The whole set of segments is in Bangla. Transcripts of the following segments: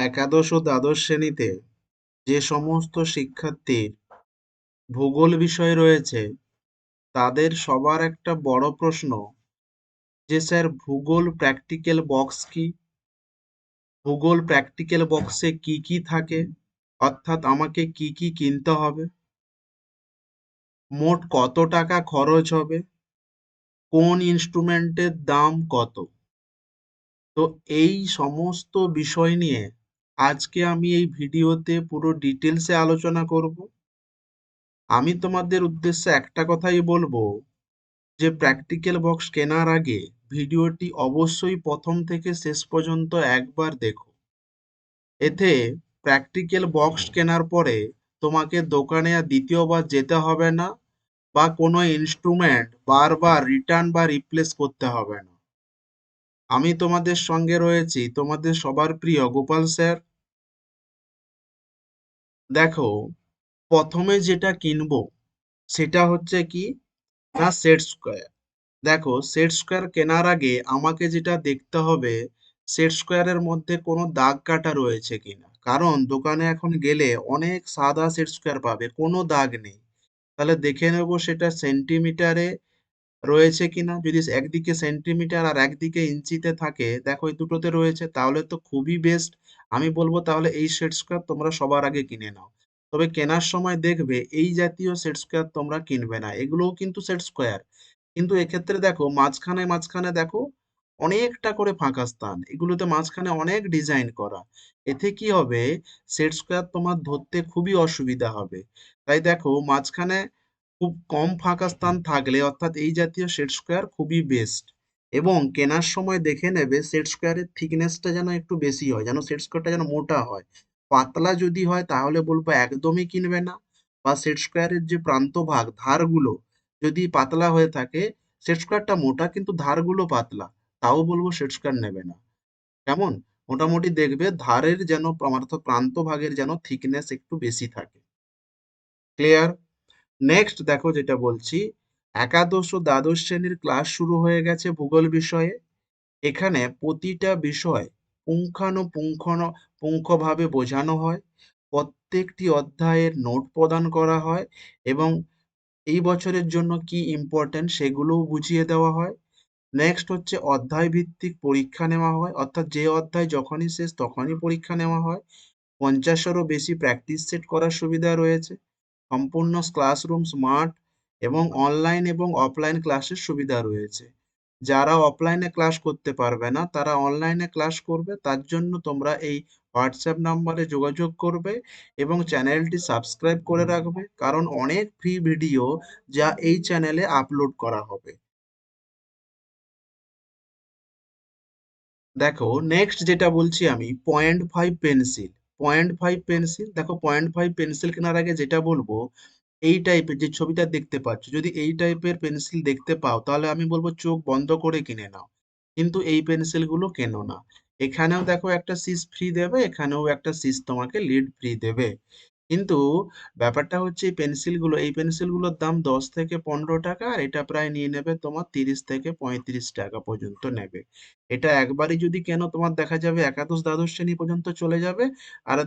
একাদশ ও দ্বাদশ শ্রেণীতে যে সমস্ত শিক্ষার্থীর ভূগোল বিষয় রয়েছে, তাদের সবার একটা বড় প্রশ্ন, যে স্যার ভূগোল প্র্যাকটিক্যাল বক্স কি? ভূগোল প্র্যাকটিক্যাল বক্সে কি কি থাকে? অর্থাৎ আমাকে কি কি কিনতে হবে? মোট কত টাকা খরচ হবে? কোন ইনস্ট্রুমেন্টের দাম কত? তো এই সমস্ত বিষয় নিয়ে আজকে আমি এই ভিডিওতে পুরো ডিটেলসে আলোচনা করব। আমি তোমাদের উদ্দেশ্যে একটা কথাই বলব যে প্র্যাকটিক্যাল বক্স কেনার আগে ভিডিওটি অবশ্যই প্রথম থেকে শেষ পর্যন্ত একবার দেখো। এতে প্র্যাকটিক্যাল বক্স কেনার পরে তোমাকে দোকানে আর দ্বিতীয়বার যেতে হবে না বা কোনো ইনস্ট্রুমেন্ট বারবার রিটার্ন বা রিপ্লেস করতে হবে না। আমি তোমাদের সঙ্গে রয়েছি, তোমাদের সবার প্রিয় গোপাল স্যার দেখো, প্রথমে যেটা কিনবো সেটা হচ্ছে কি? না সেট স্কোয়ার দেখো সেট স্কোয়ার কেনার আগে আমাকে যেটা দেখতে হবে সেট স্কোয়ারের মধ্যে কোনো দাগ কাটা রয়েছে কিনা। কারণ দোকানে এখন গেলে অনেক সাদা সেট স্কোয়ার পাবে, কোনো দাগ নেই। তাহলে দেখে নেব সেটা সেন্টিমিটারে রয়েছে কিনা। যদি একদিকে সেন্টিমিটার আর একদিকে ইঞ্চিতে থাকে, দেখো এই দুটোতে রয়েছে, তাহলে তো খুবই বেস্ট আমি বলব তাহলে এই সেট স্কোয়ার তোমরা সবার আগে কিনে নাও। তবে কেনার সময় দেখবে এই জাতীয় সেট স্কোয়ার তোমরা কিনবে না, এগুলোও কিন্তু সেট স্কোয়ার কিন্তু এক্ষেত্রে দেখো, মাঝখানে মাঝখানে দেখো, অনেকটা করে ফাঁকা স্থান। এগুলোতে মাঝখানে অনেক ডিজাইন করা। এতে কি হবে? সেট স্কোয়ার তোমার ধরতে খুবই অসুবিধা হবে। তাই দেখো, মাঝখানে খুব কম ফাঁকা স্থান থাকলে অর্থাৎ এই জাতীয় সেট স্কোয়ার খুবই বেস্ট এবং কেনার সময় দেখে নেবে সেট স্কোয়ারের থিকনেসটা যেন একটু বেশি হয়, যেন সেট স্কোয়ারটা যেন মোটা হয়। পাতলা যদি হয় তাহলে বলব একদমই কিনবে না বা সেট স্কোয়ারের যে প্রান্ত ভাগ, ধারগুলো যদি পাতলা হয়ে থাকে সেট স্কোয়ারটা মোটা কিন্তু ধারগুলো পাতলা, তাও বলব সেট স্কোয়ার নেবে না। কেমন? মোটামুটি দেখবে ধারের যেন অর্থাৎ প্রান্ত ভাগের যেন থিকনেস একটু বেশি থাকে। ক্লিয়ার নেক্সট দেখো যেটা বলছি একাদশ ও দ্বাদশ শ্রেণির ক্লাস শুরু হয়ে গেছে ভূগোল বিষয়ে। এখানে প্রতিটা বিষয় পুঙ্খানুপুঙ্খানু পুঙ্খভাবে বোঝানো হয়। প্রত্যেকটি অধ্যায়ের নোট প্রদান করা হয় এবং এই বছরের জন্য কি ইম্পর্টেন্ট সেগুলোও বুঝিয়ে দেওয়া হয়। নেক্সট হচ্ছে অধ্যায় ভিত্তিক পরীক্ষা নেওয়া হয়। অর্থাৎ যে অধ্যায় যখনই শেষ তখনই পরীক্ষা নেওয়া হয়। পঞ্চাশেরও বেশি প্র্যাকটিস সেট করার সুবিধা রয়েছে। সম্পূর্ণ ক্লাসরুম স্মার্ট এবং অনলাইন এবং অফলাইন ক্লাসের সুবিধা রয়েছে। যারা অফলাইনে ক্লাস করতে পারবে না, তারা অনলাইনে ক্লাস করবে, তার জন্য তোমরা এই হোয়াটসঅ্যাপ নাম্বারে যোগাযোগ করবে এবং চ্যানেলটি সাবস্ক্রাইব করে রাখবে, কারণ অনেক ফ্রি ভিডিও যা এই চ্যানেলে আপলোড করা হবে। দেখো নেক্সট যেটা বলছি আমি point five pencil point five pencil দেখো পয়েন্ট ফাইভ পেন্সিল কেনার আগে যেটা বলব এই টাইপের যে ছবিটা দেখতে পাচ্ছ, যদি এই টাইপের পেন্সিল দেখতে পাও, তাহলে আমি বলব চোখ বন্ধ করে কিনে নাও। কিন্তু এই পেন্সিলগুলো কেনো না। এখানেও দেখো একটা সিস ফ্রি দেবে, এখানেও একটা সিস তোমাকে লিড ফ্রি দেবে। কিন্তু ব্যাপারটা হচ্ছে এই পেন্সিলগুলো এই পেন্সিলগুলোর দাম দশ থেকে পনেরো টাকা আর এটা প্রায় নিয়ে নেবে তোমার তিরিশ থেকে পঁয়ত্রিশ টাকা পর্যন্ত নেবে। এটা একবারই যদি কেন তোমার দেখা যাবে একাদশ দ্বাদশ শ্রেণি পর্যন্ত চলে যাবে, আর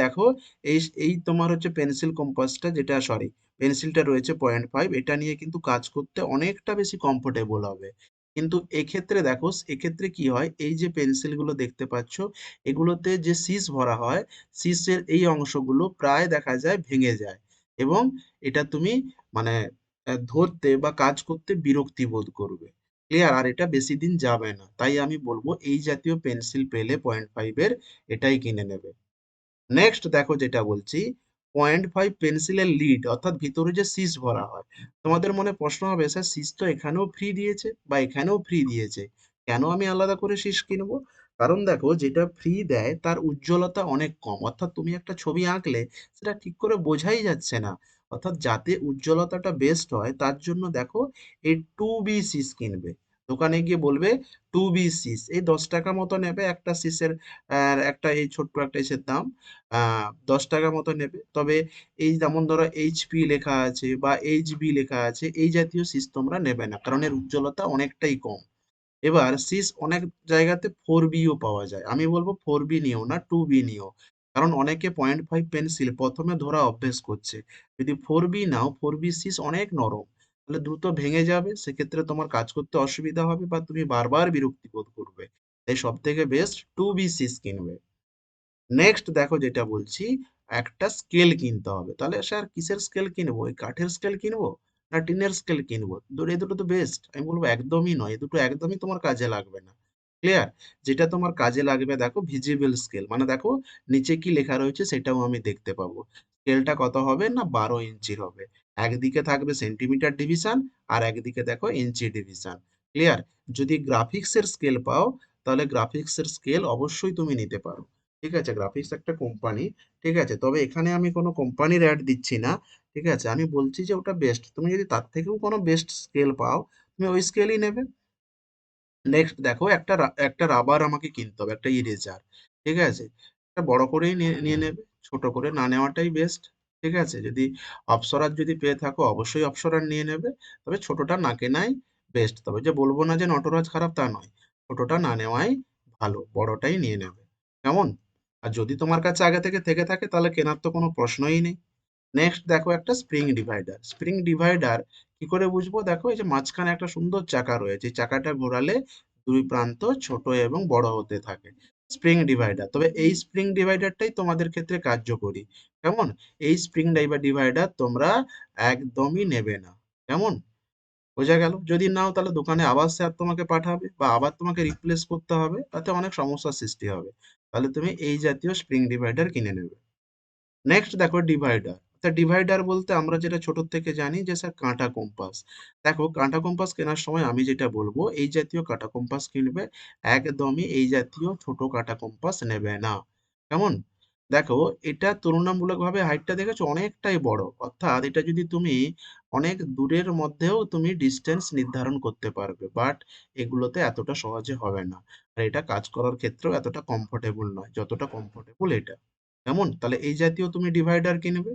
দেখো এই এই তোমার হচ্ছে পেন্সিল কম্পাসটা যেটা সরি পেন্সিলটা রয়েছে পয়েন্ট ফাইভ এটা নিয়ে কিন্তু কাজ করতে অনেকটা বেশি কমফোর্টেবল হবে। কিন্তু এক্ষেত্রে দেখো, এক্ষেত্রে কি হয়? এই যে পেন্সিলগুলো দেখতে পাচ্ছ, এগুলোতে যে সিস ভরা হয় সিসের এই অংশগুলো প্রায় দেখা যায় ভেঙে যায় এবং এটা তুমি মানে ধরতে বা কাজ করতে বিরক্তি বোধ করবে। ক্লিয়ার আর এটা বেশি দিন যাবে না। তাই আমি বলব, এই জাতীয় পেন্সিল পেলে পয়েন্ট ফাইভের এটাই কিনে নেবে। নেক্সট দেখো যেটা বলছি পয়েন্ট ফাইভ পেন্সিলের লিড অর্থাৎ ভিতরে যে সিস ভরা হয়। তোমাদের মনে প্রশ্ন হবে, স্যার সিস তো এখানেও ফ্রি দিয়েছে বা এখানেও ফ্রি দিয়েছে? কেন আমি আলাদা করে সিস কিনবো? কারণ দেখো, যেটা ফ্রি দেয়, তার উজ্জ্বলতা অনেক কম। অর্থাৎ তুমি একটা ছবি আঁকলে, সেটা ঠিক করে বোঝাই যাচ্ছে না। অর্থাৎ যাতে উজ্জ্বলতাটা বেস্ট হয়, তার জন্য দেখো এই টু বি সিস কিনবে। দোকানে গিয়ে বলবে টু বি সিস এই দশ টাকা মতো নেবে একটা সিসের একটা এই ছোট্ট একটা ইসের দাম। দশ টাকা মতো নেবে। তবে এই যেমন ধরো এইচপি লেখা আছে বা এইচবি লেখা আছে, এই জাতীয় সিস তোমরা নেবে না। কারণ এর উজ্জ্বলতা অনেকটাই কম। এবার সিস অনেক জায়গাতে ফোর বিও পাওয়া যায়। আমি বলব ফোর বি নিও না টু বি নিও। কারণ অনেকে পয়েন্ট ফাইভ পেন্সিল প্রথমে ধরা অভ্যেস করছে। যদি ফোর বি নাও ফোর বি সিস অনেক নরম। তাহলে দ্রুত ভেঙে যাবে। সেক্ষেত্রে তোমার কাজ করতে অসুবিধা হবে বা তুমি বারবার বিরক্তি বোধ করবে। তাই সব থেকে বেস্ট টু বি সিস কিনবে। নেক্সট দেখো যেটা বলছি, একটা স্কেল কিনতে হবে। তাহলে স্যার কিসের স্কেল কিনবো? ওই কাঠের স্কেল কিনবো? না টিনের স্কেল কিনবো? এই দুটো তো বেস্ট আমি বলব একদমই নয়। দুটো একদমই তোমার কাজে লাগবে না। ক্লিয়ার যেটা তোমার কাজে লাগবে দেখো ভিজিবল স্কেল মানে দেখো নিচে কি লেখা রয়েছে সেটাও আমি দেখতে পাবো। স্কেলটা কত হবে না বারো ইঞ্চির হবে। একদিকে থাকবে সেন্টিমিটার ডিভিশন আর একদিকে দেখো ইঞ্চি ডিভিশন। ক্লিয়ার যদি গ্রাফিক্সের স্কেল পাও, তাহলে গ্রাফিক্সের স্কেল অবশ্যই তুমি নিতে পারো। ঠিক আছে? গ্রাফিক্স একটা কোম্পানি ঠিক আছে? তবে এখানে আমি কোনো কোম্পানির অ্যাড দিচ্ছি না, ঠিক আছে? আমি বলছি যে ওটা বেস্ট তুমি যদি তার থেকেও কোনো বেস্ট স্কেল পাও, তুমি ওই স্কেলই নেবে। নেক্সট দেখো, একটা একটা রাবার আমাকে কিনতে হবে, একটা ইরেজার ঠিক আছে? একটা বড় করেই নিয়ে নিয়ে নেবে, ছোট করে না নেওয়াটাই বেস্ট ঠিক আছে? যদি অপসরার যদি পেয়ে থাকো, অবশ্যই অপসরার নিয়ে নেবে। তবে ছোটটা না কেনাই বেস্ট তবে যে বলব না যে নটরাজ খারাপ তা নয়। ছোটটা না নেওয়াই ভালো, বড়টাই নিয়ে নেবে। কেমন? আর যদি তোমার কাছে আগে থেকে থেকে থাকে, তাহলে কেনার তো কোনো প্রশ্নই নেই। নেক্সট দেখো একটা স্প্রিং ডিভাইডার স্প্রিং ডিভাইডার কি করে বুঝব? দেখো, এই যে মাঝখানে একটা সুন্দর চাকা রয়েছে। এই চাকাটা ঘোরালে দুই প্রান্ত ছোট এবং বড় হতে থাকে। স্প্রিং ডিভাইডার তবে এই স্প্রিং ডিভাইডারটাই তোমাদের ক্ষেত্রে কার্যকরী। কেমন? এই স্প্রিং ড্রাইভার ডিভাইডার তোমরা একদমই নেবে না। কেমন? বোঝা গেল? যদি নাও তাহলে দোকানে আবার স্যার তোমাকে পাঠাবে বা আবার তোমাকে রিপ্লেস করতে হবে, তাতে অনেক সমস্যার সৃষ্টি হবে। তাহলে তুমি এই জাতীয় স্প্রিং ডিভাইডার কিনে নেবে। নেক্সট দেখো ডিভাইডার তা ডিভাইডার বলতে আমরা যেটা ছোট থেকে জানি যে স্যার কাঁটা কম্পাস দেখো কাঁটা কম্পাস কেনার সময় আমি যেটা বলব, এই জাতীয় কাঁটা কম্পাস কিনবে, একদমই এই জাতীয় ছোট কাঁটা কম্পাস নেবে না। কেমন? দেখো, এটা তুলনামূলকভাবে হাইটটা দেখেছ অনেকটাই বড়। অর্থাৎ এটা যদি তুমি অনেক দূরের মধ্যেও তুমি ডিস্টেন্স নির্ধারণ করতে পারবে বাট এগুলোতে এতটা সহজে হবে না। আর এটা কাজ করার ক্ষেত্রেও এতটা কমফোর্টেবল নয়, যতটা কমফোর্টেবল এটা। কেমন? তাহলে এই জাতীয় তুমি ডিভাইডার কিনবে।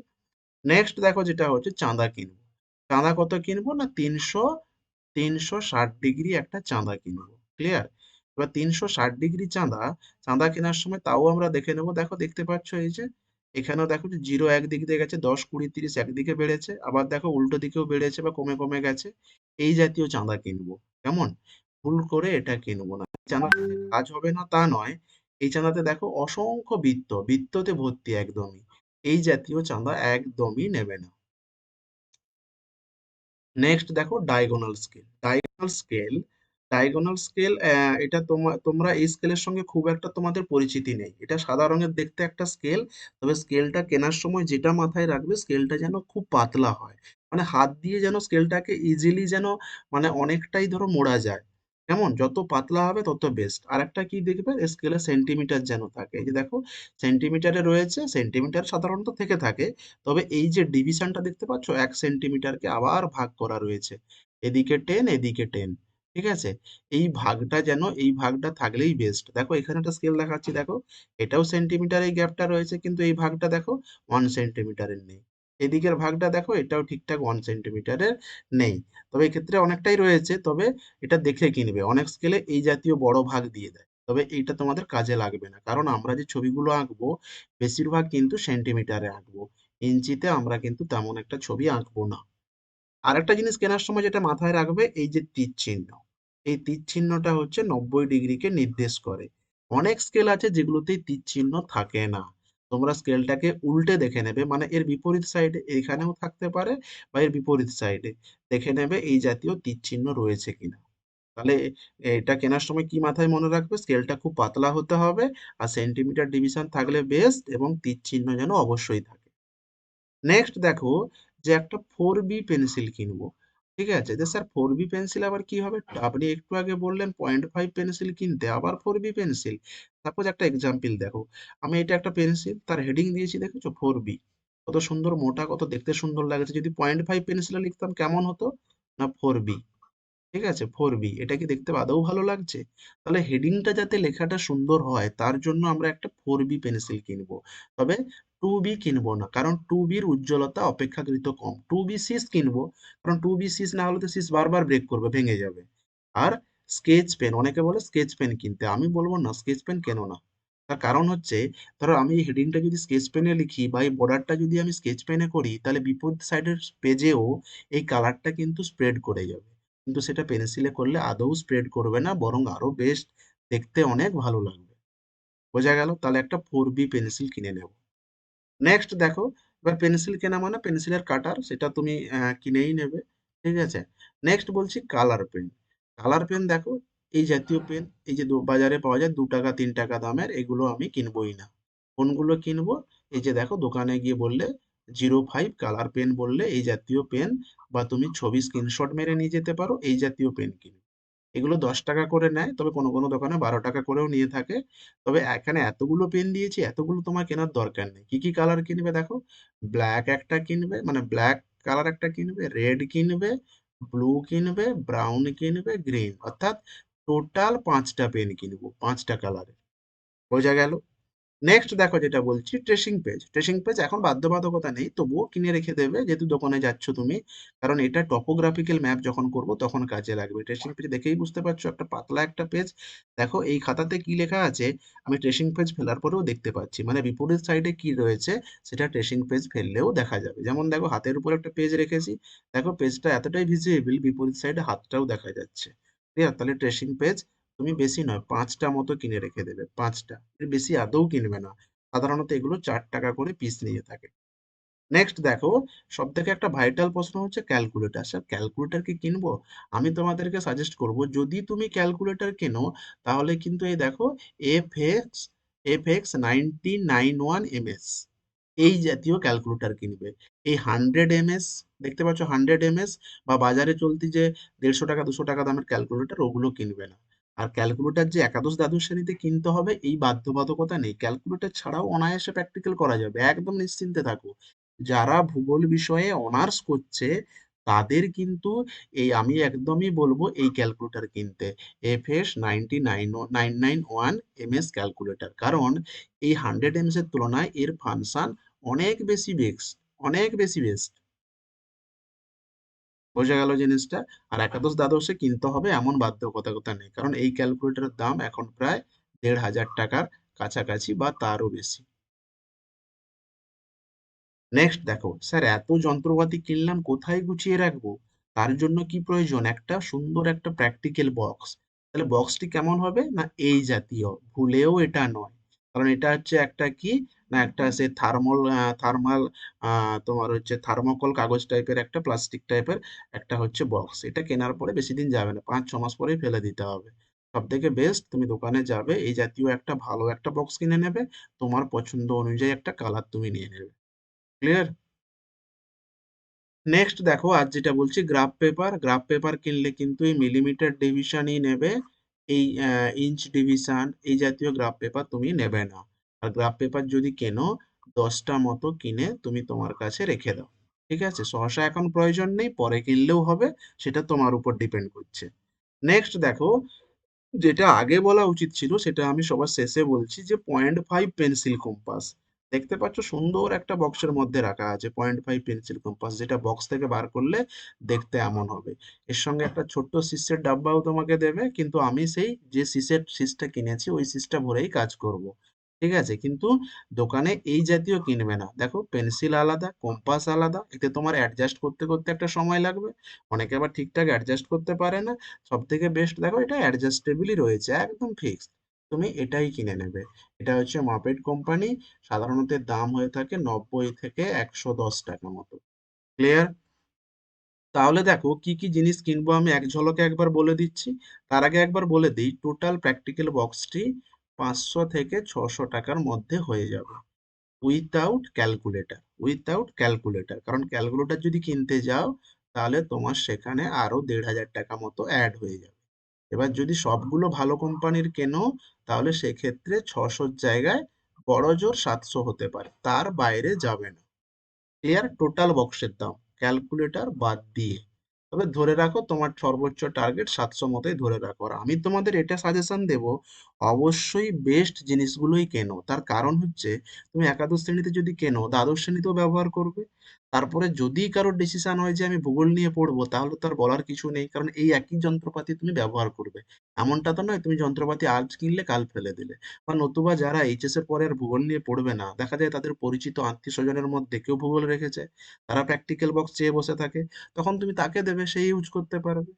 নেক্সট দেখো যেটা হচ্ছে চাঁদা কিনবো। চাঁদা কত কিনবো না? তিনশো তিনশো ষাট ডিগ্রি একটা চাঁদা কিনবো। ক্লিয়ার এবার তিনশো ষাট ডিগ্রি চাঁদা চাঁদা কেনার সময় তাও আমরা দেখে নেব। দেখো, দেখতে পাচ্ছ এই যে, এখানেও দেখো যে জিরো একদিক দিয়ে গেছে, দশ, কুড়ি, তিরিশ একদিকে বেড়েছে। আবার দেখো, উল্টো দিকেও বেড়েছে বা কমে কমে গেছে। এই জাতীয় চাঁদা কিনবো, কেমন? ভুল করে এটা কিনবো না। চাঁদাতে যে কাজ হবে না, তা নয়। এই চাঁদাতে দেখো, অসংখ্য বৃত্ত, বৃত্ততে ভর্তি একদমই। এই জাতীয় চাঁদা একদমই নেবে না। নেক্সট দেখো, diagonal scale. Diagonal scale diagonal scale এটা তোমা- তোমরা এই স্কেলের সঙ্গে খুব একটা তোমাদের পরিচিতি নেই। এটা সাদা রঙের দেখতে একটা স্কেল তবে স্কেলটা কেনার সময় যেটা মাথায় রাখবে স্কেলটা যেন খুব পাতলা হয়। মানে হাত দিয়ে যেন স্কেলটাকে ইজিলি যেন মানে অনেকটাই ধরো মোড়া যায়। কেমন? যত পাতলা হবে তত বেস্ট আর একটা কি দেখবে? স্কেলে সেন্টিমিটার যেন থাকে। এই যে দেখো সেন্টিমিটারে রয়েছে সেন্টিমিটার সাধারণত থেকে থাকে, তবে এই যে ডিভিশনটা দেখতে পাচ্ছ, এক সেন্টিমিটারকে আবার ভাগ করা রয়েছে। এদিকে টেন এদিকে টেন ঠিক আছে? এই ভাগটা যেন, এই ভাগটা থাকলেই বেস্ট দেখো, এখানে একটা স্কেল দেখাচ্ছি, দেখো। এটাও সেন্টিমিটার এই গ্যাপটা রয়েছে, কিন্তু এই ভাগটা দেখো ওয়ান সেন্টিমিটারের নেই। এদিকের ভাগটা দেখো, এটাও ঠিকঠাক ওয়ান সেন্টিমিটারের নেই। তবে এক্ষেত্রে অনেকটাই রয়েছে, তবে এটা দেখে কিনবে অনেক স্কেলে এই জাতীয় বড় ভাগ দিয়ে দেয়। তবে এইটা তোমাদের কাজে লাগবে না। কারণ আমরা যে ছবিগুলো আঁকবো, বেশিরভাগ কিন্তু সেন্টিমিটারে আঁকবো। ইঞ্চিতে আমরা কিন্তু তেমন একটা ছবি আঁকবো না। আরেকটা জিনিস কেনার সময় যেটা মাথায় রাখবে, এই যে তীর চিহ্ন। এই তীর চিহ্নটা হচ্ছে নব্বই ডিগ্রিকে নির্দেশ করে। অনেক স্কেল আছে যেগুলোতেই তীর চিহ্ন থাকে না। তোমরা স্কেলটাকে উল্টে দেখে নেবে। মানে এর বিপরীত সাইডে এখানেও থাকতে পারে বা এর বিপরীত সাইডে দেখে নেবে এই জাতীয় তীর চিহ্ন রয়েছে কিনা। তাহলে এটা কেনার সময় কি মাথায় মনে রাখবে? স্কেলটা খুব পাতলা হতে হবে আর সেন্টিমিটার ডিভিশন থাকলে বেস্ট এবং তীর চিহ্ন যেন অবশ্যই থাকে। নেক্সট দেখো যে একটা ফোর বি পেন্সিল কিনবো। ঠিক আছে? যে স্যার ফোর বি পেন্সিল আবার কি হবে? আপনি একটু আগে বললেন পয়েন্ট ফাইভ পেন্সিল কিনতে, আবার ফোর বি পেন্সিল সাপোজ একটা এক্সাম্পল দেখো, আমি এটা একটা পেন্সিল তার হেডিং দিয়েছি, দেখেছ? ফোর বি কত সুন্দর, মোটা, কত দেখতে সুন্দর লাগছে। যদি পয়েন্ট ফাইভ পেন্সিলে লিখতাম, কেমন হতো? না ফোর বি ঠিক আছে? ফোর বি এটা কি দেখতে আদৌ ভালো লাগছে? তাহলে হেডিংটা যাতে লেখাটা সুন্দর হয়, তার জন্য আমরা একটা ফোর বি পেন্সিল কিনবো। তবে টু বি কিনবো না, কারণ টু বির উজ্জ্বলতা অপেক্ষাকৃত কম। টু বি সিস কিনবো, কারণ টু বি সিস না হলে তো সিস বারবার ব্রেক করবে, ভেঙে যাবে। আর স্কেচ পেন অনেকে বলে স্কেচ পেন কিনতে। আমি বলব না স্কেচ পেন কেন না? তার কারণ হচ্ছে, ধরো আমি হেডিংটা যদি স্কেচ পেনে লিখি বা এই বর্ডারটা যদি আমি স্কেচ পেনে করি, তাহলে বিপরীত সাইডের পেজেও এই কালারটা কিন্তু স্প্রেড করে যাবে। কিন্তু সেটা পেন্সিলে করলে আদৌ স্প্রেড করবে না, বরং আরও বেশ দেখতে অনেক ভালো লাগবে। বোঝা গেল? তাহলে একটা ফোর বি পেন্সিল কিনে নেব। নেক্সট দেখো, এবার পেন্সিল কেনা মানে পেন্সিলের কাটার সেটা তুমি কিনেই নেবে, ঠিক আছে? নেক্সট বলছি কালার পেন কালার পেন দেখো, এই জাতীয় পেন এই যে বাজারে পাওয়া যায় দু টাকা, তিন টাকা দামের, এগুলো আমি কিনবোই না। কোনগুলো কিনবো? এই যে দেখো, দোকানে গিয়ে বললে জিরো ফাইভ কালার পেন বললে এই জাতীয় পেন বা তুমি ছবি স্ক্রিনশট মেরে নিয়ে যেতে পারো, এই জাতীয় পেন কিনবে এগুলো দশ টাকা করে নেয়, তবে কোনো কোনো দোকানে বারো টাকা করেও নিয়ে থাকে। তবে এখানে এতগুলো পেন দিয়েছি, এতগুলো তোমার কেনার দরকার নেই। কি কি কালার কিনবে দেখো? ব্ল্যাক একটা কিনবে মানে ব্ল্যাক কালার একটা কিনবে রেড কিনবে ব্লু কিনবে ব্রাউন কিনবে গ্রিন অর্থাৎ টোটাল পাঁচটা পেন কিনবো, পাঁচটা কালারের বোঝা গেল? নেক্সট দেখো যেটা বলছি ট্রেসিং পেজ ট্রেসিং পেজ এখন বাধ্যবাধকতা নেই, তবুও কিনে রেখে দেবে যেহেতু দোকানে যাচ্ছ তুমি। কারণ এটা টপোগ্রাফিক্যাল ম্যাপ যখন করব তখন কাজে লাগবে। ট্রেসিং পেজ দেখেই বুঝতে পারছ, একটা পাতলা একটা পেজ দেখো, এই খাতাতে কি লেখা আছে, আমি ট্রেসিং পেজ ফেলার পরেও দেখতে পাচ্ছি। মানে বিপরীত সাইডে কি রয়েছে, সেটা ট্রেসিং পেজ ফেললেও দেখা যাবে। যেমন দেখো, হাতের উপর একটা পেজ রেখেছি। দেখো পেজটা এতটাই ভিজিবল বিপরীত সাইডে হাতটাও দেখা যাচ্ছে। ঠিক আছে তাহলে ট্রেসিং পেজ তুমি বেশি নয়, পাঁচটা মতো কিনে রেখে দেবে, পাঁচটা। বেশি আদৌ কিনবে না। সাধারণত এগুলো চার টাকা করে পিস নিয়ে থাকে। নেক্সট দেখো সব থেকে একটা ভাইটাল প্রশ্ন হচ্ছে ক্যালকুলেটর স্যার ক্যালকুলেটর কি কিনবো? আমি তোমাদেরকে সাজেস্ট করব, যদি তুমি ক্যালকুলেটর কেনো, তাহলে কিন্তু এই দেখো F X F X ninety nine one MS এই জাতীয় ক্যালকুলেটর কিনবে। এই হান্ড্রেড এমএস দেখতে পাচ্ছ হান্ড্রেড এমএস বা বাজারে চলতি যে দেড়শো টাকা, দুশো টাকা দামের ক্যালকুলেটার ওগুলো কিনবে না। আর ক্যালকুলেটর যে একাদশ দ্বাদশ শ্রেণীতে কিনতে হবে, এই বাধ্যবাধকতা নেই। ক্যালকুলেটর ছাড়াও অনায়াসে প্র্যাকটিক্যাল করা যাবে। একদম নিশ্চিন্তে থাকো। যারা ভূগোল বিষয়ে অনার্স করছে, তাদের কিন্তু এই আমি একদমই বলব এই ক্যালকুলেটর কিনতে। F S ninety nine nine nine one M S calculator কারণ এই হান্ড্রেড এমএস এর তুলনায় এর ফাংশন অনেক বেশি বেস্ট অনেক বেশি বেস্ট বোঝা গেল জিনিসটা। আর একাদশ দ্বাদশে কিনতে হবে এমন বাধ্যবাধকতা নেই। কারণ এই ক্যালকুলেটরের দাম এখন প্রায় দেড় হাজার টাকার কাছাকাছি বা তারও বেশি। নেক্সট দেখো, স্যার এত যন্ত্রপাতি কিনলাম কোথায় গুছিয়ে রাখব? তার জন্য কি প্রয়োজন? একটা সুন্দর একটা প্র্যাকটিক্যাল বক্স তাহলে বক্সটি কেমন হবে? না এই জাতীয়। ভুলেও এটা নয়। কারণ এটা হচ্ছে একটা কি? একটা সে থার্মাল থার্মাল তোমার হচ্ছে থার্মোকল কাগজ টাইপের একটা প্লাস্টিক টাইপের একটা হচ্ছে বক্স এটা কেনার পরে বেশি দিন যাবে না, পাঁচ ছ মাস পরেই ফেলে দিতে হবে। সব থেকে বেস্ট তুমি দোকানে যাবে, এই জাতীয় একটা ভালো একটা বক্স কিনে নেবে, তোমার পছন্দ অনুযায়ী একটা কালার তুমি নিয়ে নেবে। ক্লিয়ার নেক্সট দেখো, আজ যেটা বলছি গ্রাফ পেপার গ্রাফ পেপার কিনলে কিন্তু এই মিলিমিটার ডিভিশনই নেবে, এই ইঞ্চ ডিভিশন এই জাতীয় গ্রাফ পেপার তুমি নেবে না। গ্রাফ পেপার যদি কেনো, দশটা মতো কিনে তুমি তোমার কাছে রেখে দাও। ঠিক আছে? সহসা এখন প্রয়োজন নেই, পরে কিনলেও হবে, সেটা তোমার উপর ডিপেন্ড করছে। নেক্সট দেখো, যেটা আগে বলা উচিত ছিল, সেটা আমি সবার শেষে বলছি যে পয়েন্ট ফাইভ পেন্সিল কম্পাস দেখতে পাচ্ছ সুন্দর একটা বক্সের মধ্যে রাখা আছে পয়েন্ট ফাইভ পেন্সিল কম্পাস যেটা বক্স থেকে বার করলে দেখতে এমন হবে। এর সঙ্গে একটা ছোট্ট সিসের ডাব্বাও তোমাকে দেবে, কিন্তু আমি সেই যে সিসের সিসটা কিনেছি, ওই সিসটা ভরেই কাজ করব। ঠিক আছে? কিন্তু দোকানে এই জাতীয় কিনবে না। দেখো, পেন্সিল আলাদা, কম্পাস আলাদা, এতে তোমার অ্যাডজাস্ট করতে করতে একটা সময় লাগবে। অনেকে আবার ঠিকঠাক অ্যাডজাস্ট করতে পারে না। সব থেকে বেস্ট দেখো, এটা অ্যাডজাস্টেবলই রয়েছে, একদম ফিক্সড তুমি এটাই কিনে নেবে। এটা হচ্ছে মাপেট কোম্পানি সাধারণত দাম হয়ে থাকে নব্বই থেকে একশো দশ টাকা মতো। ক্লিয়ার তাহলে দেখো, কি কি জিনিস কিনবো আমি? এক ঝলকে একবার বলে দিচ্ছি। তার আগে একবার বলে দিই টোটাল প্র্যাকটিক্যাল বক্সটি পাঁচশো থেকে ছশো টাকার মধ্যে হয়ে যাবে। উইথাউট ক্যালকুলেটর উইথাউট ক্যালকুলেটর কারণ ক্যালকুলেটর যদি কিনতে যাও, তাহলে তোমার সেখানে আরও দেড় হাজার টাকা মতো অ্যাড হয়ে যাবে। এবার যদি সবগুলো ভালো কোম্পানির কেনো, তাহলে সেক্ষেত্রে ছশোর জায়গায় বড় জোর সাতশো হতে পারে, তার বাইরে যাবে না। ক্লিয়ার টোটাল বক্সের দাম ক্যালকুলেটর বাদ দিয়ে। তবে ধরে রাখো তোমার সর্বোচ্চ টার্গেট সাতশো মতোই ধরে রাখো। আর আমি তোমাদের এটা সাজেশন দেব, অবশ্যই বেস্ট জিনিসগুলোই কেনো। তার কারণ হচ্ছে, তুমি একাদশ শ্রেণীতে যদি কেনো, দ্বাদশ শ্রেণীতেও ব্যবহার করবে। তারপরে যদি কারোর ডিসিশন হয় যে আমি ভূগোল নিয়ে পড়ব, তাহলে তার বলার কিছু নেই। কারণ এই একই যন্ত্রপাতি তুমি ব্যবহার করবে। এমনটা তো নয়, তুমি যন্ত্রপাতি আজ কিনলে কাল ফেলে দিলে। বা নতুবা যারা এইচএস এর পরে আর ভূগোল নিয়ে পড়বে না, দেখা যায় তাদের পরিচিত আত্মীয় স্বজনের মধ্যে কেউ ভূগোল রেখেছে, তারা প্র্যাকটিক্যাল বক্স চেয়ে বসে থাকে, তখন তুমি তাকে দেবে, সেই ইউজ করতে পারবে।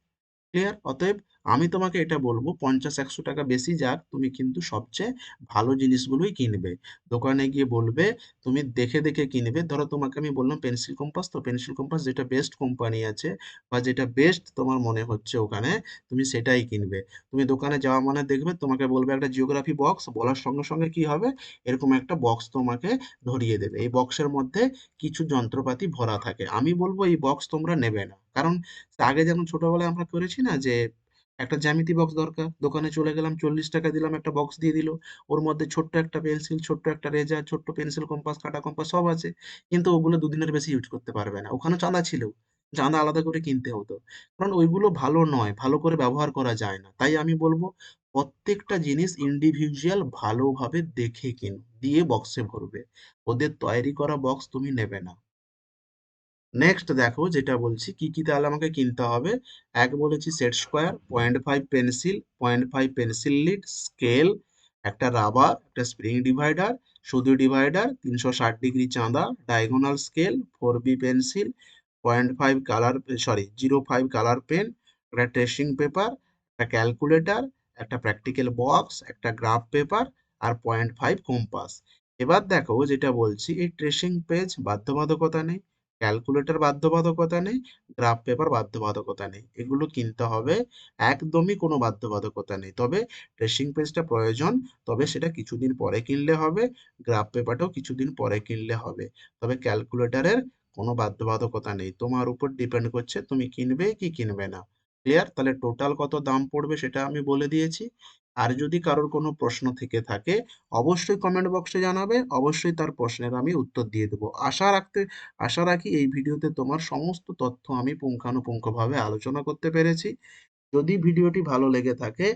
ক্লিয়ার অতএব আমি তোমাকে এটা বলব, পঞ্চাশ একশো টাকা বেশি যাক, তুমি কিন্তু সবচেয়ে ভালো জিনিসগুলোই কিনবে। দোকানে গিয়ে বলবে, তুমি দেখে দেখে কিনবে। ধরো তোমাকে আমি বললাম পেন্সিল কম্পাস, তো পেন্সিল কম্পাস যেটা বেস্ট কোম্পানি আছে বা যেটা বেস্ট তোমার মনে হচ্ছে ওখানে, তুমি সেটাই কিনবে। তুমি দোকানে যাওয়া মানে দেখবে, তোমাকে বলবে একটা জিওগ্রাফি বক্স বলার সঙ্গে সঙ্গে কি হবে? এরকম একটা বক্স তোমাকে ধরিয়ে দেবে। এই বক্সের মধ্যে কিছু যন্ত্রপাতি ভরা থাকে। আমি বলব এই বক্স তোমরা নেবে না। কারণ আগে যেমন ছোটবেলায় আমরা করেছি না যে একটা জ্যামিতি বক্স দরকার। দোকানে চলে গেলাম, চল্লিশ টাকা দিলাম, একটা বক্স দিয়ে দিল। ওর মধ্যে ছোট্ট একটা পেন্সিল ছোট্ট একটা রেজার ছোট্ট পেন্সিল কম্পাস কাটা কম্পাস সব আছে। কিন্তু ওগুলো দুদিনের বেশি ইউজ করতে পারবে না। ওখানে চাঁদা ছিল। চাঁদা আলাদা করে কিনতে হতো। কারণ ওইগুলো ভালো নয়, ভালো করে ব্যবহার করা যায় না। তাই আমি বলব, প্রত্যেকটা জিনিস ইন্ডিভিজুয়াল ভালোভাবে দেখে কিন। দিয়ে বক্সে ভরবে। ওদের তৈরি করা বক্স তুমি নেবে না। নেক্সট দেখো যেটা বলছি, কি কি তাহলে আমাকে কিনতে হবে? এক বলেছি set square point five pencil point five pencil lead scale একটা রাবার একটা স্প্রিং ডিভাইডার শুধু ডিভাইডার তিনশো ষাট ডিগ্রি চাঁদা diagonal scale four B pencil point five colour sorry zero five colour pen একটা ট্রেসিং পেপার একটা ক্যালকুলেটর একটা প্র্যাকটিক্যাল বক্স একটা গ্রাফ পেপার আর পয়েন্ট ফাইভ কম্পাস এবার দেখো যেটা বলছি, এই ট্রেসিং পেজ বাধ্যবাধকতা নেই। ক্যালকুলেটর বাধ্যবাধকতা নেই গ্রাফ পেপার বাধ্যবাধকতা নেই। এগুলো কিনতে হবে, একদমই কোনো বাধ্যবাধকতা নেই। তবে ট্রেসিং পেজটা প্রয়োজন, তবে সেটা কিছুদিন পরে কিনলে হবে গ্রাফ পেপারটাও কিছুদিন পরে কিনলে হবে। তবে ক্যালকুলেটরের কোনো বাধ্যবাধকতা নেই। তোমার উপর ডিপেন্ড করছে, তুমি কিনবে কি কিনবে না। ক্লিয়ার তাহলে টোটাল কত দাম পড়বে সেটা আমি বলে দিয়েছি। আর যদি কারোর কোনো প্রশ্ন থেকে থাকে, অবশ্যই কমেন্ট বক্সে জানাবে, অবশ্যই তার প্রশ্নের আমি উত্তর দিয়ে দেবো। আশা রাখতে, আশা রাখি এই ভিডিওতে তোমার সমস্ত তথ্য আমি পুঙ্খানুপুঙ্খভাবে আলোচনা করতে পেরেছি। যদি ভিডিওটি ভালো লেগে থাকে,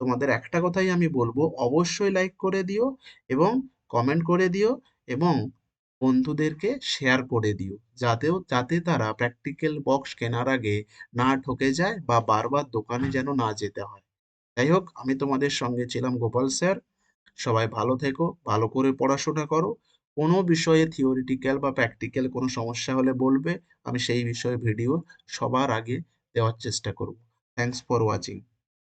তোমাদের একটা কথাই আমি বলব, অবশ্যই লাইক করে দিও এবং কমেন্ট করে দিও এবং বন্ধুদেরকে শেয়ার করে দিও। যাতেও, যাতে তারা প্র্যাকটিক্যাল বক্স কেনার আগে না ঠকে যায় বা বারবার দোকানে যেন না যেতে হয়। যাই হোক, আমি তোমাদের সঙ্গে ছিলাম গোপাল স্যার। সবাই ভালো থেকো, ভালো করে পড়াশোনা করো। কোনো বিষয়ে থিওরিটিক্যাল বা প্র্যাকটিক্যাল কোনো সমস্যা হলে বলবে, আমি সেই বিষয়ে ভিডিও সবার আগে দেওয়ার চেষ্টা করব। Thanks for watching